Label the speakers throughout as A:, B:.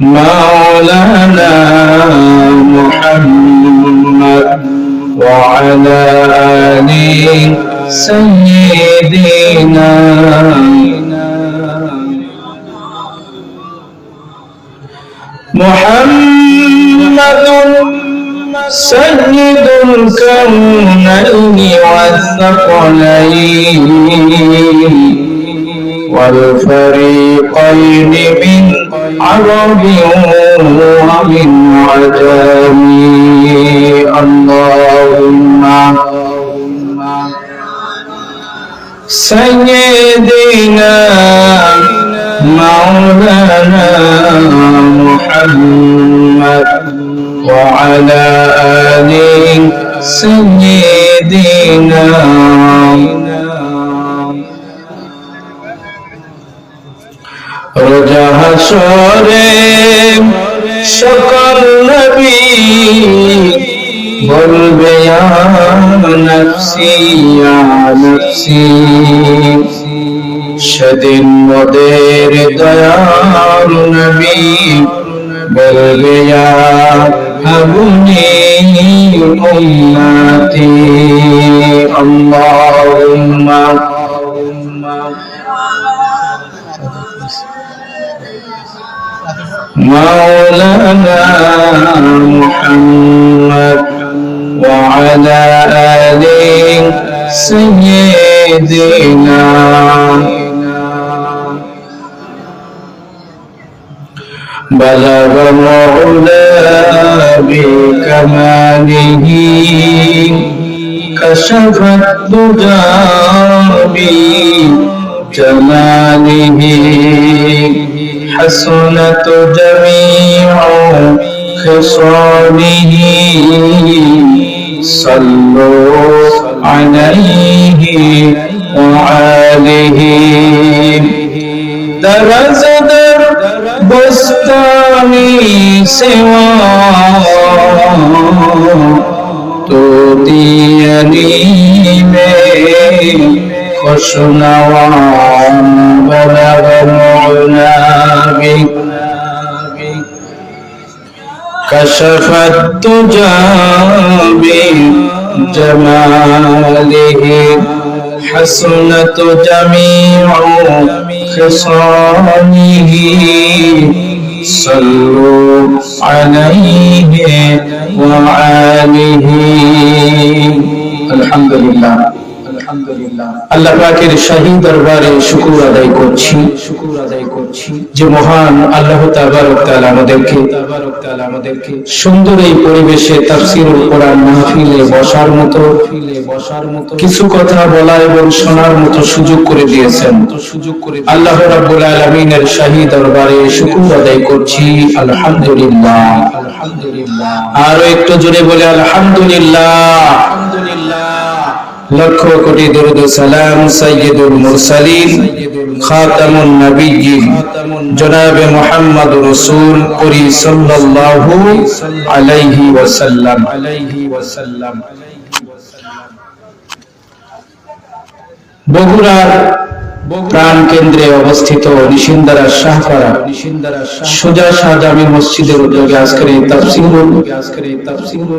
A: مولانا محمد وعلى آل سيدنا محمد سيد الكونين والثقلين والفريقين من عرب ومن عجم اللهم سيدنا مولانا محمد وعلى آل سيدنا হাসরে সকল নবী বলবে নফসি নফসি সেদিন মোদের দয়াল নবী বলবে হাবুনি উম্মতি مولانا محمد وعلى آل سيدنا. بلغ مولا بكماله كشف الدجى بجماله. حسنت جميع خصاله. صلوا عليه وآله. درز در بستانی سوا. تو دیانی خوشنوان بلغ معنابك كشف الدجى بجماله. حسنت جميع خصاله. صلوا عليه وآله الحمد لله. আল্লাহ পাকের শাহী দরবারে শুকুর আদায় করছি। শুকুর আদায় করছি। যে মহান আল্লাহ তাবারক তাআলা আমাদেরকে তাবারক তাআলা আমাদেরকে সুন্দর এই পরিবেশে তাফসীরুল কোরআন মাহফিলে বসার মতো বসার মতো কিছু কথা বলা এবং শোনার মতো সুযোগ করে দিয়েছেন। সুযোগ করে আল্লাহ রাব্বুল আলামিনের শাহী দরবারে শুকুর আদায় করছি। আলহামদুলিল্লাহ। আলহামদুলিল্লাহ। আরও একটু জোরে বলে আলহামদুলিল্লাহ আলহামদুলিল্লাহ। লক্ষ কোটি দরুদ সালাম সাইয়্যিদুল মুরসালিন, খাতামুন নবিয়্যিন, জনাবে মুহাম্মদ রাসূল করি সাল্লাল্লাহু আলাইহি ওয়াসাল্লাম। আলাইহি ওয়াসাল্লাম বগুড়ার প্রাণ কেন্দ্রে অবস্থিত নিশিন্দারা শাহপাড়া, সোজা শাহজামি মসজিদের উদ্যোগে আজকের এই তাফসীরুল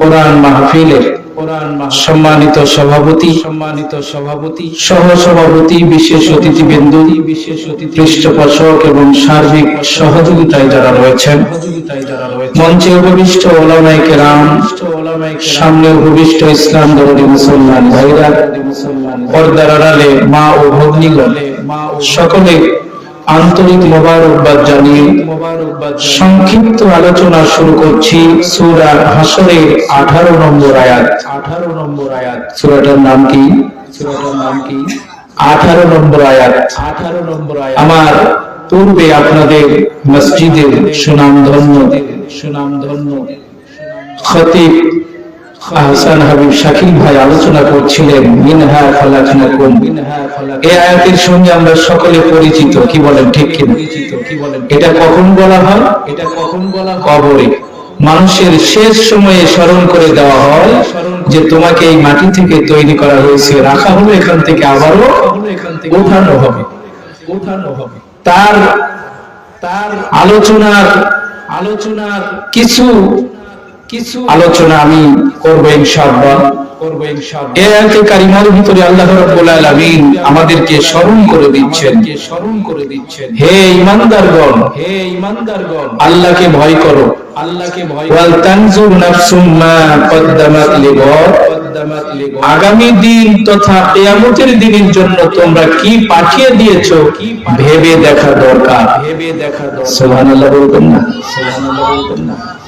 A: কোরআন মাহফিলের সম্মানিত সভাপতি সম্মানিত সভাপতি। সহ সভাপতি বিশেষ অতিথিবৃন্দ বিশেষ অতিথি পৃষ্ঠপোষক এবং সার্বিক সহযোগিতায় যারা রয়েছেন মঞ্চে উপবিষ্ট ওলামায়ে কেরাম সামনে উপবিষ্ট ইসলাম দরদি মুসলমান ভাইরা পর্দার আড়ালে মা ও ভগ্নীগণ। সকলে আন্তরিক মোবারকবাদ জানিয়ে সংক্ষিপ্ত আলোচনা শুরু করছি সূরা হাসরের 18 নম্বর আয়াত। 18 নম্বর আয়াত। সূরাটার নাম কি? সূরাটার নাম কি? আঠারো নম্বর আয়াত। আঠারো নম্বর আয়াত। আমার পূর্বে আপনাদের মসজিদের সুনাম ধন্য সুনাম ধন্য খতিব হাবিব শাকিল ভাই আলোচনা করছিলেন, মিনহা এই আয়াতের সঙ্গে আমরা সকলে পরিচিত, কি বলেন ঠিক কি এটা কখন বলা হয়? এটা কখন বলা কবরে। মানুষের শেষ সময়ে স্মরণ করে দেওয়া হয় যে তোমাকে এই মাটি থেকে তৈরি করা হয়েছে, রাখা হলো এখান থেকে আবারও, ওঠানো হবে। ওঠানো হবে তার তার আলোচনার আলোচনার কিছু কিছু আলোচনা আমি করব ইনশাআল্লাহ। এই আয়াতে কারিমার ভিতরে আল্লাহ রাব্বুল আলামিন আমাদেরকে স্মরণ করে দিচ্ছেন। স্মরণ করে দিচ্ছেন। হে ঈমানদারগণ হে ঈমানদারগণ আল্লাহকে ভয় করো। আল্লাহকে ভয় ওয়াল তানজুর নাফসুম মা কদ্দামাত লিগদ আগামী দিন তথা কিয়ামতের দিনের জন্য তোমরা কি পাঠিয়ে দিয়েছ ভেবে দেখা দরকার। ভেবে দেখা দরকার। সুবহানাল্লাহ বলবেন না। সুবহানাল্লাহ বলবেন না।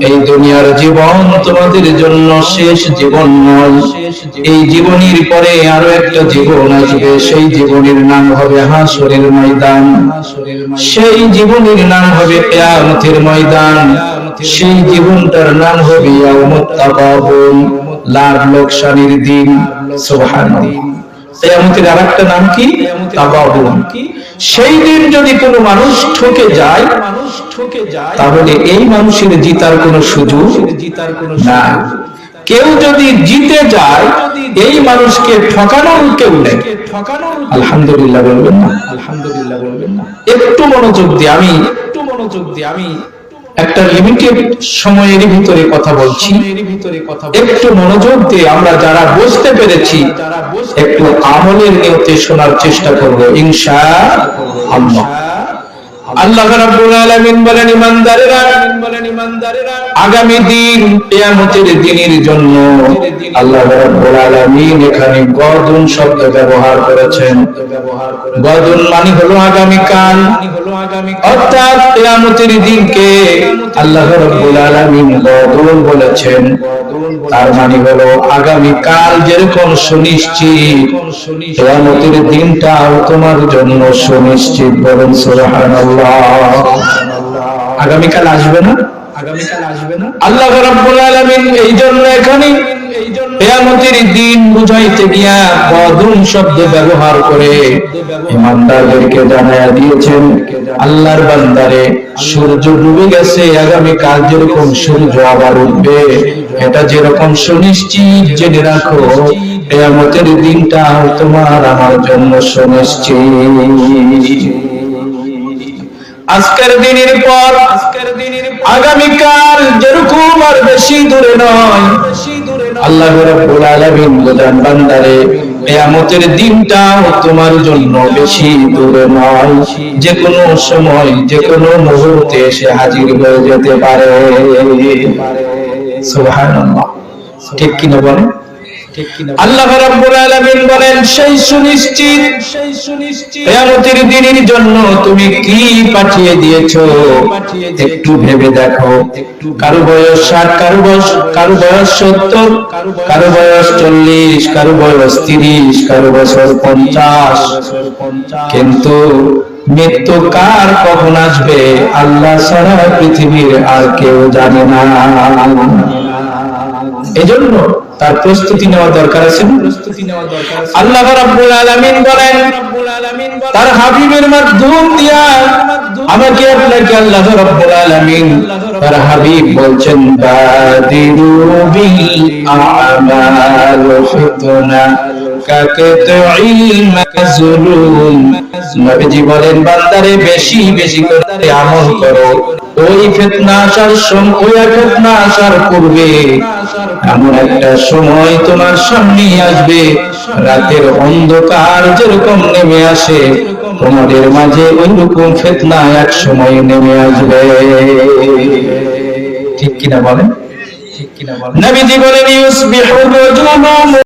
A: এই দুনিয়ার জীবন তোমাদের জন্য শেষ জীবন নয়। এই জীবনের পরে আরও একটা জীবন আসবে। সেই জীবনের নাম হবে হাসরের ময়দান। সেই জীবনের নাম হবে কিয়ামতের ময়দান। সেই জীবনটার নাম হবে ইয়াউমুত তাকাবুন লাভ লোকসানের দিন। সুবহানাল্লাহ। কিয়ামতের আরেকটা নাম কি? তাকাবুন সেই দিন যদি কোনো মানুষ ঠকে যায় তাহলে এই মানুষের জিতার কোনো সুযোগ জিতার কোনো না। কেউ যদি জিতে যায় এই মানুষকে ঠকানোর কেউ নেই। আলহামদুলিল্লাহ বলবেন না? আলহামদুলিল্লাহ বলবেন না। একটু মনোযোগ দিয়ে আমি একটু মনোযোগ দিয়ে আমি একটা লিমিটেড সময়ের ভিতরে কথা বলছি। একটু মনোযোগ দিয়ে আমরা যারা বুঝতে পেরেছি একটু আমলের নিয়তে শোনার চেষ্টা করব ইনশা আল্লাহ। আল্লাহ রাব্বুল আলামিন বলেন আগামী দিন কিয়ামতের দিনের জন্য আল্লাহ রাব্বুল আলামিন এখানে গদুন শব্দ ব্যবহার করেছেন। গদুন মানে হলো আগামী কাল। অর্থাৎ কিয়ামতের দিনকে আল্লাহ রাব্বুল আলামিন গদুন বলেছেন। তার মানে হলো আগামী কাল যেরকম সুনিশ্চিত, কিয়ামতের দিনটাও তোমার জন্য সুনিশ্চিত বলেন সুবহানাল্লাহ। আগামীকাল আসবে না? আগামীকাল আসবে না। আল্লাহ রাব্বুল আলামিন এই জন্য এখানে কিয়ামতের দিন বুঝাইতে গিয়া বদুন শব্দ ব্যবহার করে ইমানদারদেরকে জানায়া দিয়েছেন আল্লাহর বান্দারে সূর্য ডুবে গেছে আগামী কাল যেরকম সূর্য আবার উঠবে এটা যেরকম সুনিশ্চিত জেনে রাখো কিয়ামতের দিনটা তোমার আমার জন্য সুনিশ্চিত। আজকের দিনের পর আজকের দিনের আগামীকাল যেরকম আর বেশি দূরে নয় আল্লাহ রাব্বুল আলামিন বলেন বান্দারে কিয়ামতের দিনটাও তোমার জন্য বেশি দূরে নয়। যে কোনো সময় যে কোনো মুহূর্তে এসে হাজির হয়ে যেতে পারে। সুবহানাল্লাহ। ঠিক কিনা বলেন? আল্লাহ রাব্বুল আলামিন বলেন সেই সুনিশ্চিত সেই সুনিশ্চিত কিয়ামতের দিনের জন্য তুমি কি পাঠিয়ে দিয়েছ? একটু ভেবে দেখো। কারও বয়স 60 কারও বয়স কারও বয়স 70 কারও বয়স 40 কারও বয়স 30 কারও বছর 50 কিন্তু মৃত্যু কার কখন আসবে? আল্লাহ ছাড়া পৃথিবীর আর কেউ জানে না। এজন্য তার প্রস্তুতি নেওয়া দরকার আছে? আল্লাহ রাব্বুল আলামিন বলেন, তার হাবিবের মাধ্যম দিয়া আমাকে আপনাকে আল্লাহ রাব্বুল আলামিন, তার হাবিব বলছেন, বাদিরু বিল আমাল ফিতনা। নবীজি বলেন, বান্দারে বেশি বেশি করে আমল করো। ওই ফিতনা আসার সময় ফিতনা আসার পূর্বে এমন একটা সময় তোমার সামনে আসবে। রাতের অন্ধকার যেরকম নেমে আসে, তোমাদের মাঝে ওই রকম ফেতনা এক সময় নেমে আসবে। ঠিক কিনা বলেন? ঠিক কিনা বলেন? নবীজি বলেন